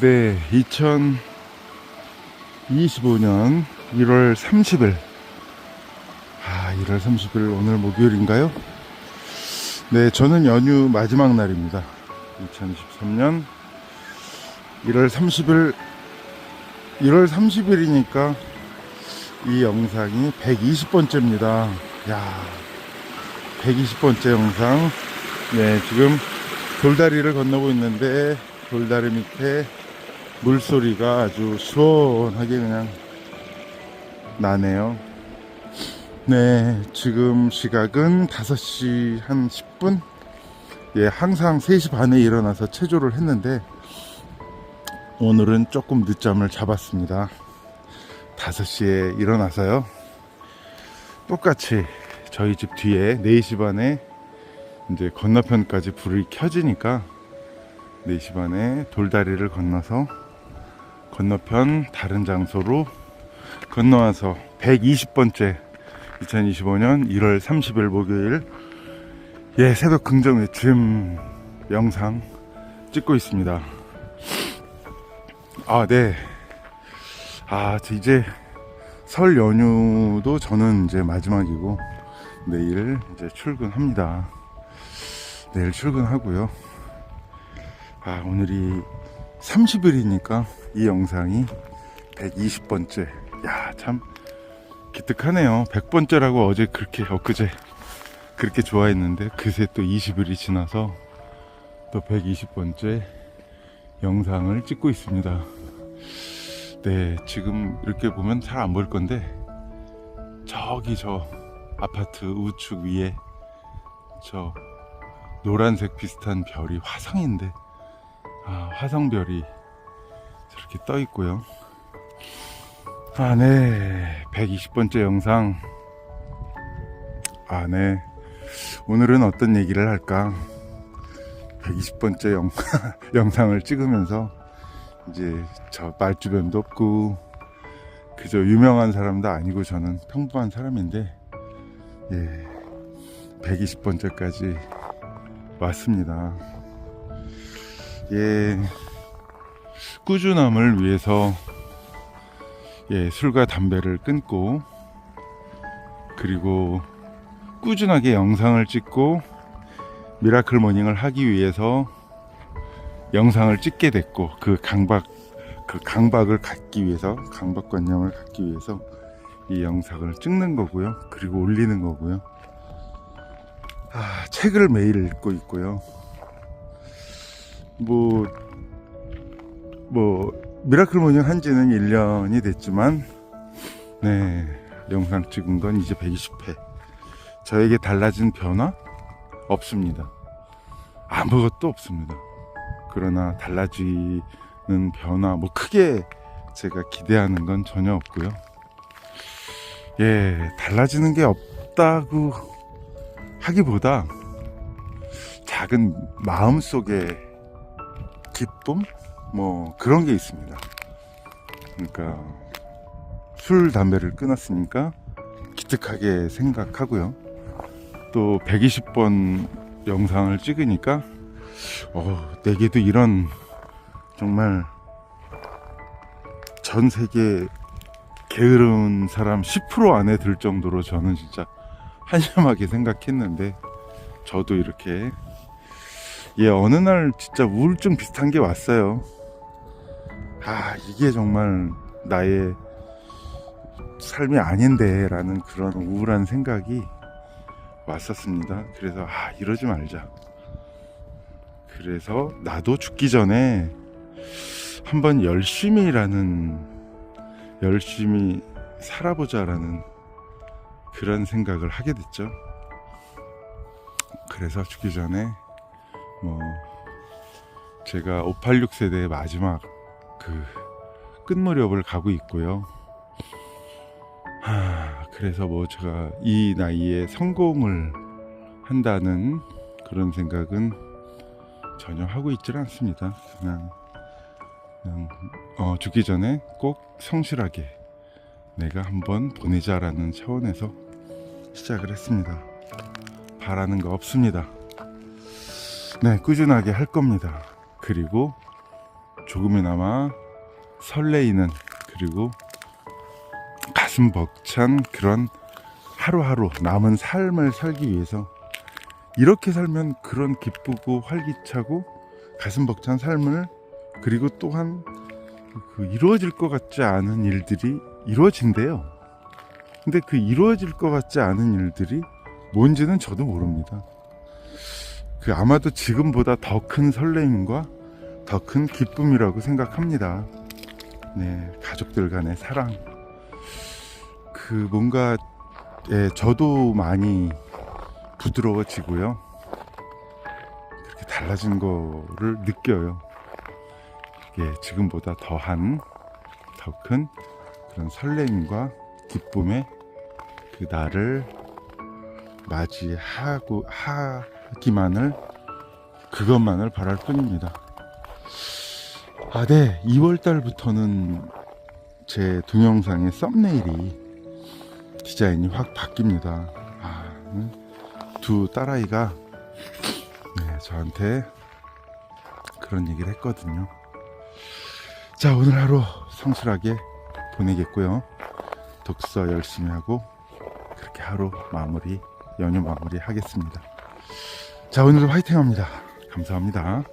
네, 2025년 1월 30일. 아, 1월 30일 오늘 목요일인가요? 네, 저는 연휴 마지막 날입니다. 2023년 1월 30일, 1월 30일이니까 이 영상이 120번째입니다. 야 120번째 영상. 네, 지금 돌다리를 건너고 있는데 돌다리 밑에 물소리가 아주 시원하게 그냥 나네요. 네, 지금 시각은 5시 한 10분? 예, 항상 3시 반에 일어나서 체조를 했는데 오늘은 조금 늦잠을 잡았습니다. 5시에 일어나서요. 똑같이 저희 집 뒤에 4시 반에 이제 건너편까지 불이 켜지니까 4시 반에 돌다리를 건너서 건너편 다른 장소로 건너와서 120번째 2025년 1월 30일 목요일 예 새벽 긍정 외침 영상 찍고 있습니다 아 네 아, 저 이제 설 연휴도 저는 이제 마지막이고 내일 이제 출근합니다. 내일 출근하고요. 아, 오늘이 30일이니까 이 영상이 120번째. 야, 참 기특하네요. 100번째라고 어제 그렇게 엊그제 그렇게 좋아했는데 그새 또 20일이 지나서 또 120번째 영상을 찍고 있습니다. 네, 지금 이렇게 보면 잘 안 보일 건데 저기 저 아파트 우측 위에 저 노란색 비슷한 별이 화성인데 아, 화성별이 저렇게 떠 있고요. 아, 네. 120번째 영상. 아, 네. 오늘은 어떤 얘기를 할까? 120번째 영, 영상을 찍으면서 이제 저 말주변도 없고 그저 유명한 사람도 아니고 저는 평범한 사람인데 예 120번째까지 왔습니다 예. 꾸준함을 위해서 예 술과 담배를 끊고 그리고 꾸준하게 영상을 찍고 미라클 모닝을 하기 위해서 영상을 찍게 됐고 그 강박 그 강박을 갖기 위해서 강박관념을 갖기 위해서 이 영상을 찍는 거고요. 그리고 올리는 거고요. 아, 책을 매일 읽고 있고요 뭐 뭐 미라클 모닝 한 지는 1년이 됐지만 네 영상 찍은 건 이제 120회. 저에게 달라진 변화? 없습니다. 아무것도 없습니다. 그러나 달라지는 변화 뭐 크게 제가 기대하는 건 전혀 없고요. 예, 달라지는 게 없다고 하기보다 작은 마음 속에 기쁨 뭐 그런 게 있습니다. 그러니까 술 담배를 끊었으니까 기특하게 생각하고요. 또 120번 영상을 찍으니까 어, 내게도 이런 정말 전 세계 게으른 사람 10% 안에 들 정도로 저는 진짜 한심하게 생각했는데 저도 이렇게 예 어느 날 진짜 우울증 비슷한 게 왔어요. 아 이게 정말 나의 삶이 아닌데 라는 그런 우울한 생각이 왔었습니다. 그래서 아 이러지 말자. 그래서 나도 죽기 전에 한번 열심히라는 열심히 살아보자라는 그런 생각을 하게 됐죠. 그래서 죽기 전에 뭐 제가 586 세대의 마지막 그 끝무렵을 가고 있고요. 하, 그래서 뭐 제가 이 나이에 성공을 한다는 그런 생각은 전혀 하고 있질 않습니다. 그냥, 그냥 어, 죽기 전에 꼭 성실하게 내가 한번 보내자라는 차원에서 시작을 했습니다. 바라는 거 없습니다. 네, 꾸준하게 할 겁니다. 그리고 조금이나마 설레이는 그리고 가슴 벅찬 그런 하루하루 남은 삶을 살기 위해서 이렇게 살면 그런 기쁘고 활기차고 가슴 벅찬 삶을 그리고 또한 그 이루어질 것 같지 않은 일들이 이루어진대요. 근데 그 이루어질 것 같지 않은 일들이 뭔지는 저도 모릅니다. 그 아마도 지금보다 더 큰 설레임과 더 큰 기쁨이라고 생각합니다. 네, 가족들 간의 사랑. 그 뭔가 예, 저도 많이 부드러워지고요. 그렇게 달라진 거를 느껴요. 예, 지금보다 더한 더 큰 그런 설렘과 기쁨의 그 날을 맞이하고 하기만을 그것만을 바랄 뿐입니다. 아, 네. 2월 달부터는 제 동영상의 썸네일이 디자인이 확 바뀝니다. 아, 음, 두 딸아이가 네, 저한테 그런 얘기를 했거든요. 자, 오늘 하루 성실하게 보내겠고요. 독서 열심히 하고 그렇게 하루 마무리, 연휴 마무리 하겠습니다. 자, 오늘도 화이팅 합니다. 감사합니다.